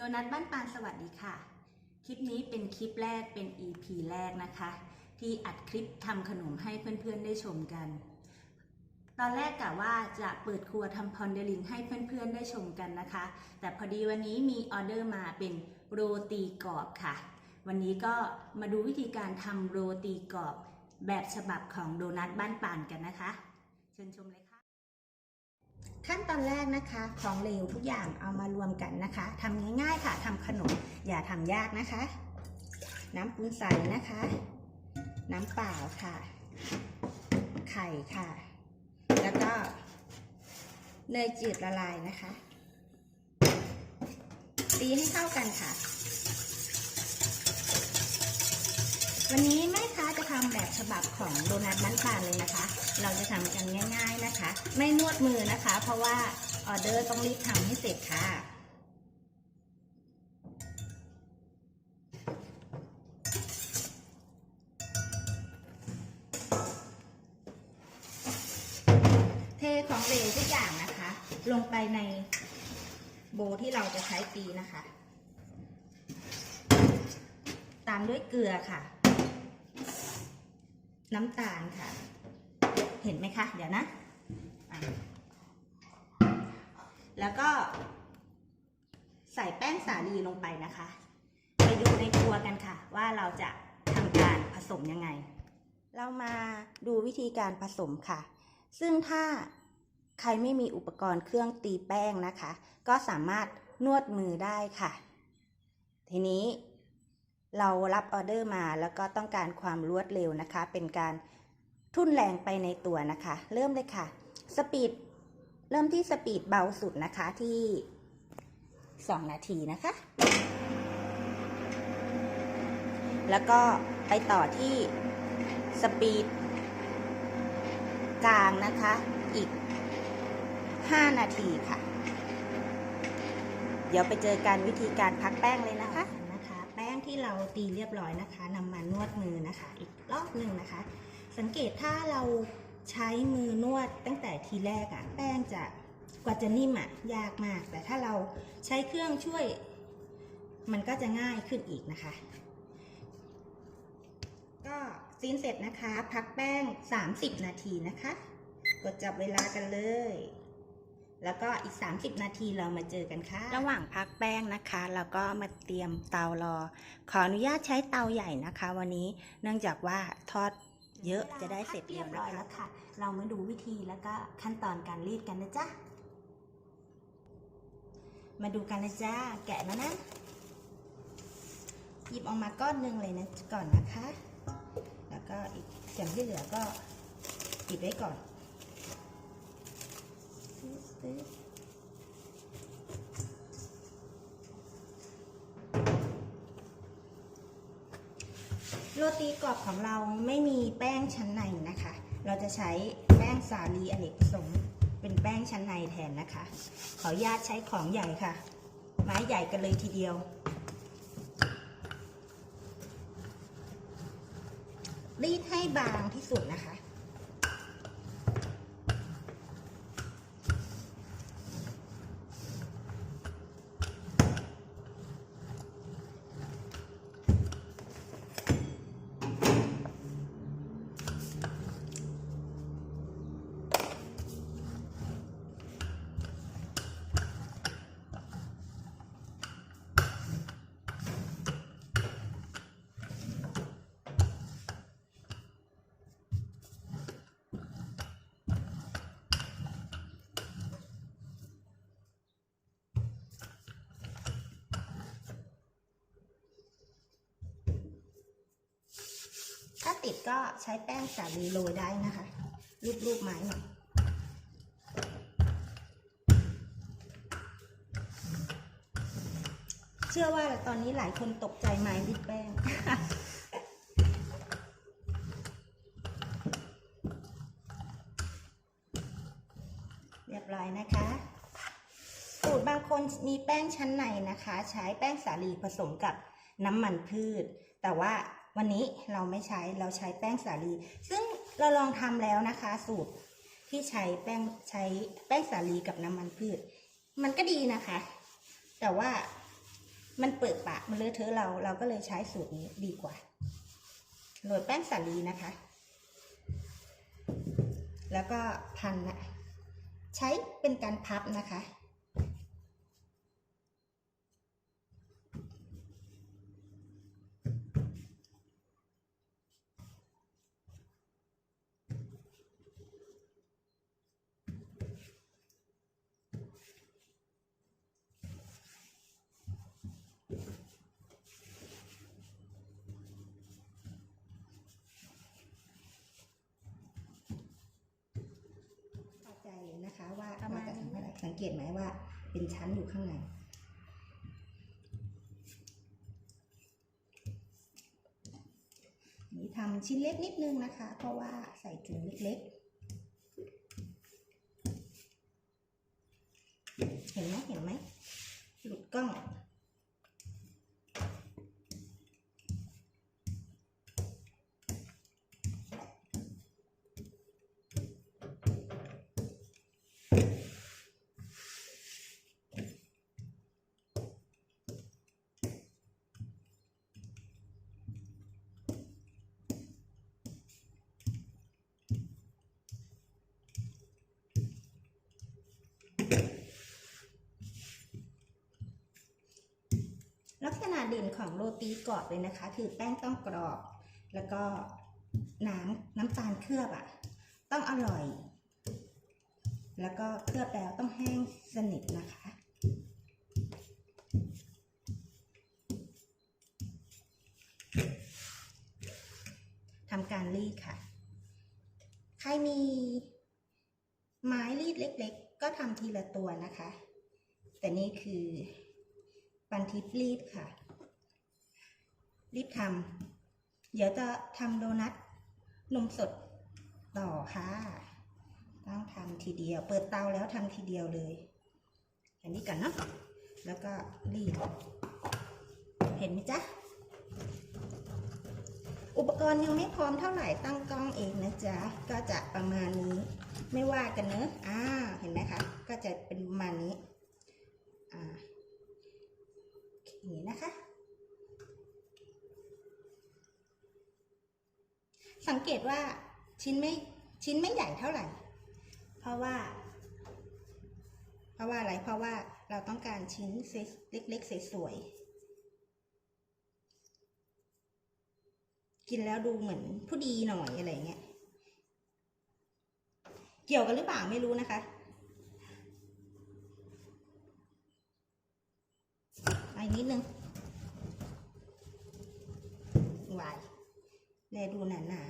โดนัทบ้านปานสวัสดีค่ะ คลิปนี้เป็นคลิปแรกเป็น EP แรกนะคะ ที่อัดคลิปทำขนมให้เพื่อนๆได้ชมกัน ตอนแรกกะว่าจะเปิดครัวทำพอนเดลิงให้เพื่อนๆได้ชมกันนะคะ แต่พอดีวันนี้มีออเดอร์มาเป็นโรตีกรอบค่ะ วันนี้ก็มาดูวิธีการทำโรตีกรอบแบบฉบับของโดนัทบ้านปานกันนะคะ เชิญชมเลยค่ะ ขั้นตอนแรกนะคะของเหลวทุกอย่างเอามารวมกันนะคะทำง่ายๆค่ะทำขนมอย่าทำยากนะคะ น้ำปูนใสนะคะ น้ำเปล่าค่ะ ไข่ค่ะ แล้วก็เนยจืดละลายนะคะ ตีให้เข้ากันค่ะ วันนี้แม่ค้าจะทำแบบฉบับของโดนัทบ้านปานเลยนะคะ เราจะทำกันง่าย ๆนะคะ ไม่นวดมือนะคะ เพราะว่าออเดอร์ต้องรีบทำให้เสร็จค่ะเทของเหลวทุกอย่างนะคะ ลงไปในโบที่เราจะใช้ตีนะคะ ตามด้วยเกลือค่ะ น้ำตาลค่ะ เห็นไหมคะ เดี๋ยวนะอะแล้วก็ ใส่แป้งสาลีลงไปนะคะ ไปดูในครัวกันค่ะ ว่าเราจะทำการผสมยังไง เรามาดูวิธีการผสมค่ะ ซึ่งถ้าใครไม่มีอุปกรณ์เครื่องตีแป้งนะคะ ก็สามารถนวดมือได้ค่ะ ทีนี้ เรารับออเดอร์มาแล้วก็ต้องการความรวดเร็วนะคะ เป็นการทุ่นแรงไปในตัวนะคะ เริ่มเลยค่ะ สปีด เริ่มที่สปีดเบาสุดนะคะที่ 2 นาทีนะคะ แล้วก็ไปต่อที่สปีดกลางนะคะ อีก 5 นาทีค่ะ เดี๋ยวไปเจอกันวิธีการพักแป้งเลยนะคะ ตีเรียบร้อยนะคะนำมานวดมือนะคะ อีกรอบหนึ่งนะคะ สังเกตถ้าเราใช้มือนวดตั้งแต่ทีแรกอะแป้งจะกว่าจะนิ่มอะยากมาก แต่ถ้าเราใช้เครื่องช่วย มันก็จะง่ายขึ้นอีกนะคะ ก็ซีนเสร็จนะคะ พักแป้ง 30 นาทีนะคะ กดจับเวลากันเลย แล้วก็อีก 30 นาทีเรามาเจอกันค่ะ ระหว่างพักแป้งนะคะเราก็มาเตรียมเตารอ ขออนุญาตใช้เตาใหญ่นะคะ วันนี้เนื่องจากว่าทอดเยอะจะได้เสร็จเรียบร้อยแล้วค่ะ เรามาดูวิธีแล้วก็ขั้นตอนการรีดกันนะจ๊ะ มาดูกันนะจ๊ะ แกะแล้วนะ หยิบออกมาก้อนหนึ่งเลยนะก่อนนะคะ แล้วก็อีกส่วนที่เหลือก็ปิดไว้ก่อน โรตีกรอบของเราไม่มีแป้งชั้นในนะคะ เราจะใช้แป้งสาลีอเนกประสงค์เป็นแป้งชั้นในแทนนะคะ ขออนุญาตใช้ของใหญ่ค่ะ ไม้ใหญ่กันเลยทีเดียวรีดให้บางที่สุดนะคะ ถ้า ติดก็ใช้แป้งสาลีโรยได้นะคะ รูปๆไม้หน่อยเชื่อว่าตอนนี้หลายคนตกใจไม้ริดแป้ง เรียบร้อยนะคะสูตรบางคนมีแป้งชั้นในนะคะ ใช้แป้งสาลีผสมกับน้ำมันพืช แต่ว่า วันนี้เราไม่ใช้เราใช้แป้งสาลี ซึ่งเราลองทำแล้วนะคะ สูตรที่ใช้แป้งใช้แป้งสาลีกับน้ำมันพืช มันก็ดีนะคะ แต่ว่ามันเปิดปากมันเลอะเทอะเราเราก็เลยใช้สูตรนี้ดีกว่าโรยแป้งสาลีนะคะ แล้วก็พันนะใช้เป็นการพับนะคะ พอใจเลยนะคะว่า ประมา เรา ณ จะ นี้ ทำเท่าไหร่ สังเกตไหมว่าเป็นชั้นอยู่ข้างในนี่ทำชิ้นเล็กนิดนึงนะคะ เพราะว่าใส่ถุงเล็กๆ เห็นไหมเห็นไหมหลุดกล้อง ลักษณะเด่นของโรตีกรอบเลยนะคะ คือแป้งต้องกรอบ แล้วก็น้ำน้ำตาลเคลือบอะ่ะ ต้องอร่อย แล้วก็เคลือบแล้วต้องแห้งสนิทนะคะทำการรีดค่ะ ใครมีไม้รีดเล็กๆ ก็ทำทีละตัวนะคะ แต่นี่คือ ปันทิปรีบค่ะ รีบทำเดี๋ยวจะทำโดนัทนมสดต่อค่ะ ต้องทำทีเดียว เปิดเตาแล้วทำทีเดียวเลย อันนี้กันเนาะแล้วก็รีด เห็นไหมจ๊ะ อุปกรณ์ยังไม่พร้อมเท่าไหร่ตั้งกล้องเองนะจ๊ะ ก็จะประมาณนี้ ไม่ว่ากันเนอะอ่าเห็นไหมคะ ก็จะเป็นประมาณนี้ อ่า อย่าง นะคะ สังเกตว่าชิ้นไม่ชิ้นไม่ใหญ่เท่าไหร่ เพราะว่า เพราะว่าอะไร เพราะว่าเราต้องการชิ้นเล็กๆสวยๆ กินแล้วดูเหมือนผู้ดีหน่อยอะไรเงี้ย เกี่ยวกันหรือเปล่าไม่รู้นะคะ อีกนิดนึงวาย แลดูหนาหนา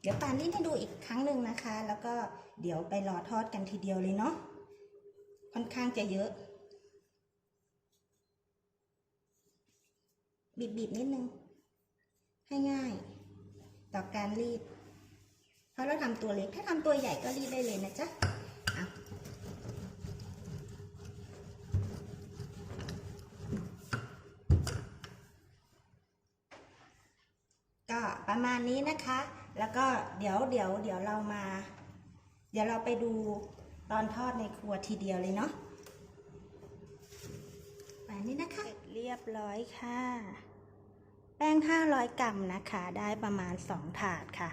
เดี๋ยวปานนี่ให้ดูอีกครั้งหนึ่งนะคะ แล้วก็เดี๋ยวไปรอทอดกันทีเดียวเลยเนาะค่อนข้างจะเยอะ บีบๆนิดนึง ให้ง่าย ต่อการรีด เพราะเราทำตัวเล็ก ถ้าทำตัวใหญ่ก็รีดได้เลยนะจ๊ะเอาก็ ประมาณนี้นะคะ แล้วก็เดี๋ยวเดี๋ยวเดี๋ยวเรามา เดี๋ยวเราไปดูตอนทอดในครัวทีเดียวเลยเนาะแบบนี้นะคะ เรียบร้อยค่ะ แป้ง 500 กรัมนะคะ ได้ประมาณ 2 ถาดค่ะ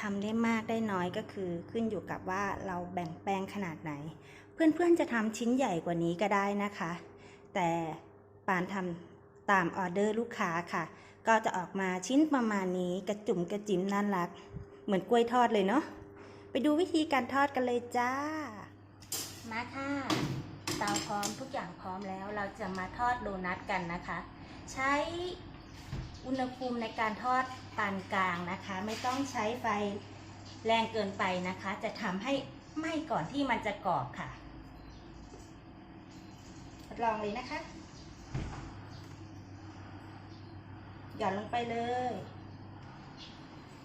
ทำได้มากได้น้อยก็คือขึ้นอยู่กับว่าเราแบ่งแป้งขนาดไหน เพื่อนๆจะทำชิ้นใหญ่กว่านี้ก็ได้นะคะ แต่ปานทำตามออเดอร์ลูกค้าค่ะ ก็จะออกมาชิ้นประมาณนี้กระจุ่มกระจิ๋มน่ารัก เหมือนกล้วยทอดเลยเนาะไปดูวิธีการทอดกันเลยจ้า มาค่ะ เตาพร้อมทุกอย่างพร้อมแล้ว เราจะมาทอดโดนัทกันนะคะ ใช้อุณหภูมิในการทอดปานกลางนะคะ ไม่ต้องใช้ไฟแรงเกินไปนะคะ จะทำให้ไหม้ก่อนที่มันจะกรอบค่ะ ทดลองเลยนะคะ หย่อนลงไปเลย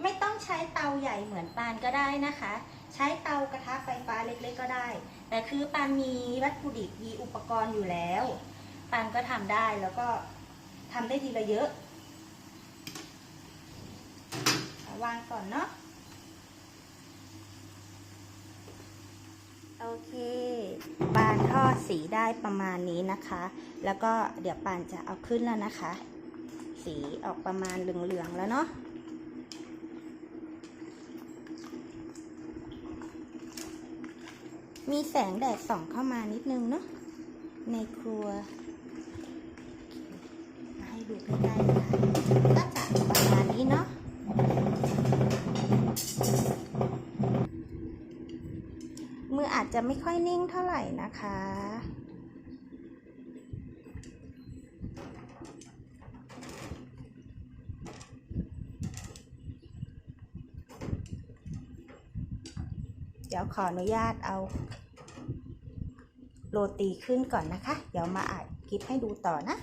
ไม่ต้องใช้เตาใหญ่เหมือนปานก็ได้นะคะ ใช้เตากระทะไฟฟ้าเล็กๆก็ได้ แต่คือปานมีวัตถุดิบมีอุปกรณ์อยู่แล้วปานก็ทำได้แล้วก็ทำได้ทีละเยอะวางก่อนเนาะโอเคปานทอดสีได้ประมาณนี้นะคะ แล้วก็เดี๋ยวปานจะเอาขึ้นแล้วนะคะ สีออกประมาณเหลืองๆแล้วเนาะมีแสงแดดส่องเข้ามานิดนึงเนาะในครัวมาให้ดูใกล้ๆนะคะก็จะประมาณนี้เนาะมืออาจจะไม่ค่อยนิ่งเท่าไหร่นะคะ ดี๋ยวขออนุญาตเอา โรตีขึ้นก่อนนะคะ เดี๋ยวมาอัดคลิปให้ดูต่อนะ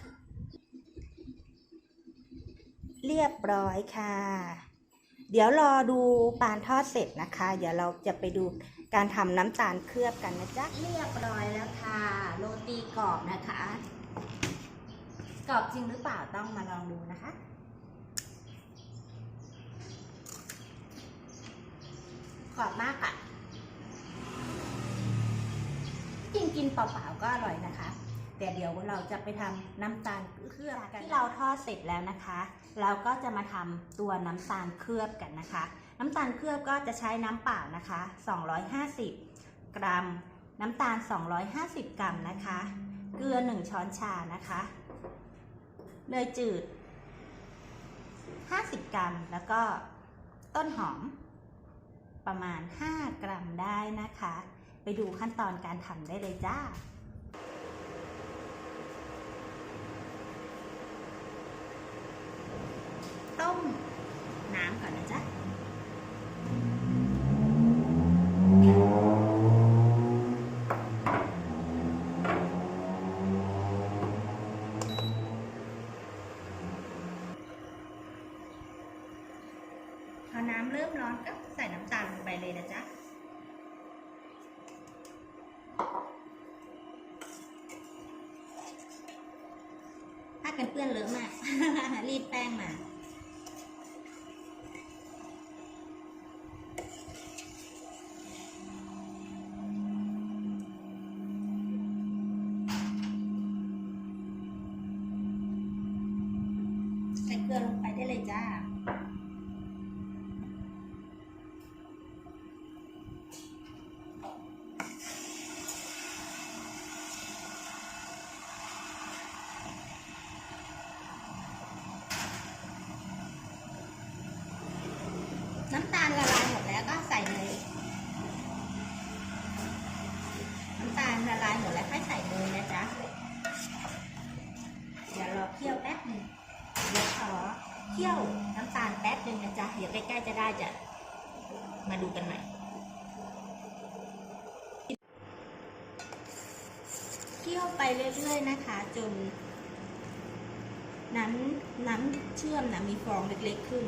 เรียบร้อยค่ะ เดี๋ยวรอดูปานทอดเสร็จนะคะ เดี๋ยวเราจะไปดูการทำน้ำตาลเคลือบกันนะจ๊ะ เรียบร้อยแล้วค่ะ โรตีกรอบนะคะ กรอบจริงหรือเปล่าต้องมาลองดูนะคะกรอบมากอะ จริงกินเปล่าๆก็อร่อยนะคะ แต่เดี๋ยวเราจะไปทำน้ำตาลเคลือบกันที่เราทอดเสร็จแล้วนะคะ เราก็จะมาทำตัวน้ำตาลเคลือบกันนะคะ น้ำตาลเคลือบก็จะใช้น้ำเปล่านะคะ 250 กรัม น้ำตาล 250 กรัมนะคะ เกลือ 1 ช้อนชานะคะเนยจืด 50 กรัม แล้วก็ต้นหอมประมาณ 5 กรัมได้นะคะ ไปดูขั้นตอนการทำได้เลยจ้า ถ้ากันเปื้อนเลอะมาก รีดแป้งมา น้ำตาลละลายหมดแล้วก็ใส่เนยน้ำตาลละลายหมดแล้วค่อยใส่เนยนะจ๊ะเดี๋ยวรอเคี่ยวแป๊บหนึ่งเดี๋ยวขอเคี่ยวน้ำตาลแป๊บหนึ่งนะจ๊ะเดี๋ยวใกล้ๆจะได้จะมาดูกันใหม่เคี่ยวไปเรื่อยๆนะคะ จนน้ำน้ำเชื่อมนะมีฟองเล็กๆขึ้น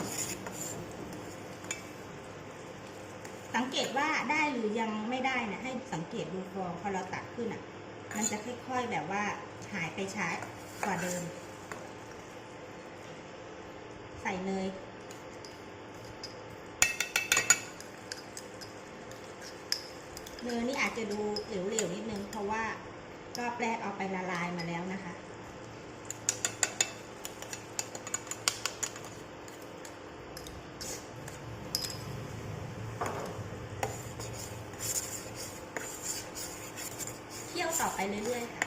สังเกตว่าได้หรือยังไม่ได้เนะให้สังเกตดูฟองพอเราตักขึ้นอะ มันจะค่อยๆแบบว่าหายไปช้ากว่าเดิม ใส่เนยเนยนี่อาจจะดูเหลวๆนิดนึงเพราะว่ารอบแรกเอาไปละลายมาแล้วนะคะ เคี่ยว ต่อไปเรื่อยๆค่ะ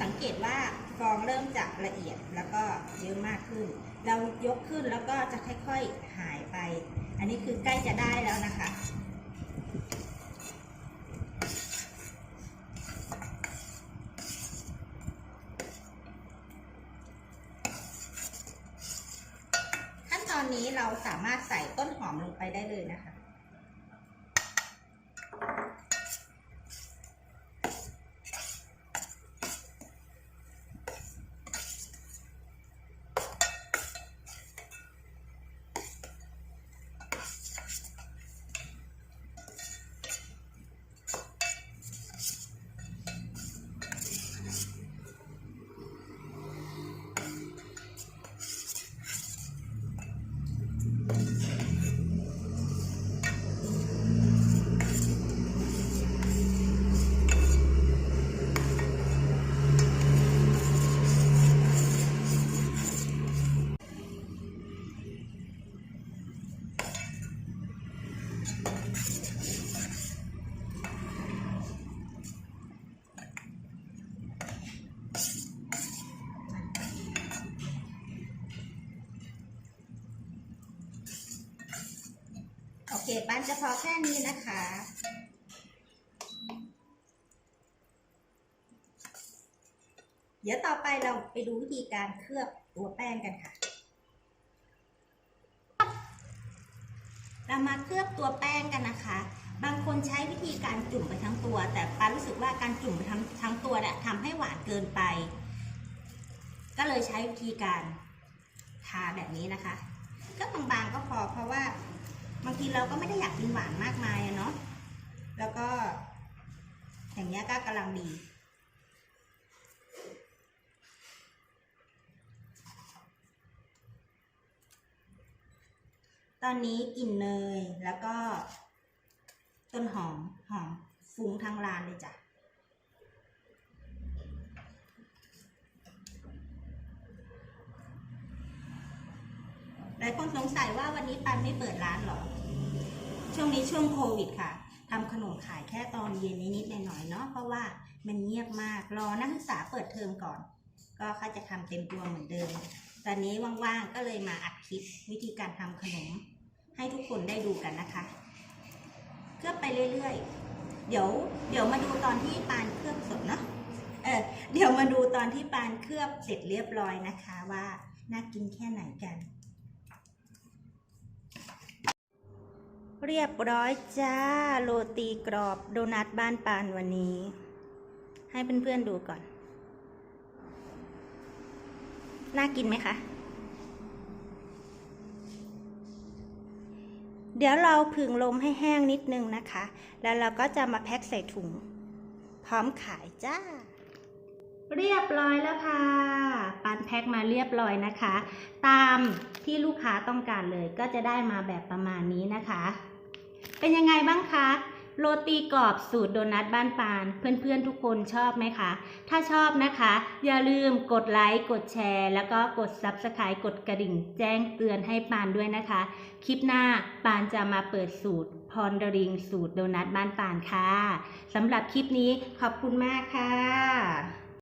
สังเกตว่าฟองเริ่มจะละเอียดแล้วก็เยอะมากขึ้น เรายกขึ้นแล้วก็จะค่อยๆหายไป อันนี้คือใกล้จะได้แล้วนะคะ ขั้นตอนนี้เราสามารถใส่ต้นหอม ลงไปได้เลยนะคะ พ เคบ้านจะพอแค่นี้นะคะ เดี๋ยวต่อไปเราไปดูวิธีการเคลือบตัวแป้งกันค่ะ เรามาเคลือบตัวแป้งกันนะคะ บางคนใช้วิธีการจุ่มไปทั้งตัว แต่ปารู้สึกว่าการจุ่มไปทั้งทั้งตัวเนี่ยทำให้หวานเกินไป ก็เลยใช้วิธีการทาแบบนี้นะคะ ก็บางๆก็พอเพราะว่า บางทีเราก็ไม่ได้อยากกินหวานมากมายอะเนาะแล้วก็ อย่างเงี้ยก็กำลังดีตอนนี้กลิ่นเนยแล้วก็ ต้นหอมหอมฟุ้งทั้งร้านเลยจ้ะ หลายคนสงสัยว่าวันนี้ปันไม่เปิดร้านหรอ ช่วงนี้ช่วงโควิดค่ะทำขนมขายแค่ตอนเย็นนิดๆหน่อยๆเนาะเพราะว่ามันเงียบมากรอนักศึกษาเปิดเทอมก่อน ก็เขาจะทำเต็มตัวเหมือนเดิม ตอนนี้ว่างๆก็เลยมาอัดคลิปวิธีการทำขนม ให้ทุกคนได้ดูกันนะคะเคลือบไปเรื่อยๆ เดี๋ยวเดี๋ยวมาดูตอนที่ปานเคลือบสดเนาะเออเดี๋ยวมาดูตอนที่ปานเคลือบเสร็จเรียบร้อยนะคะว่าน่ากินแค่ไหนกัน เรียบร้อยจ้า โรตีกรอบโดนัทบ้านปานวันนี้ ให้เพื่อนๆดูก่อน น่ากินไหมคะ เดี๋ยวเราผึ่งลมให้แห้งนิดนึงนะคะ แล้วเราก็จะมาแพ็คใส่ถุง พร้อมขายจ้า เรียบร้อยแล้วค่ะปันแพ็คมาเรียบร้อยนะคะ ตามที่ลูกค้าต้องการเลยก็จะได้มาแบบประมาณนี้นะคะ เป็นยังไงบ้างคะโรตีกรอบสูตรโดนัทบ้านปาน เพื่อนๆทุกคนชอบไหมคะ ถ้าชอบนะคะ อย่าลืมกดไลค์กดแชร์ แล้วก็กด Subscribe กดกระดิ่ง แจ้งเตือนให้ปานด้วยนะคะ คลิปหน้าปานจะมาเปิดสูตรพรดริงสูตรโดนัทบ้านปานค่ะสำหรับคลิปนี้ขอบคุณมากค่ะ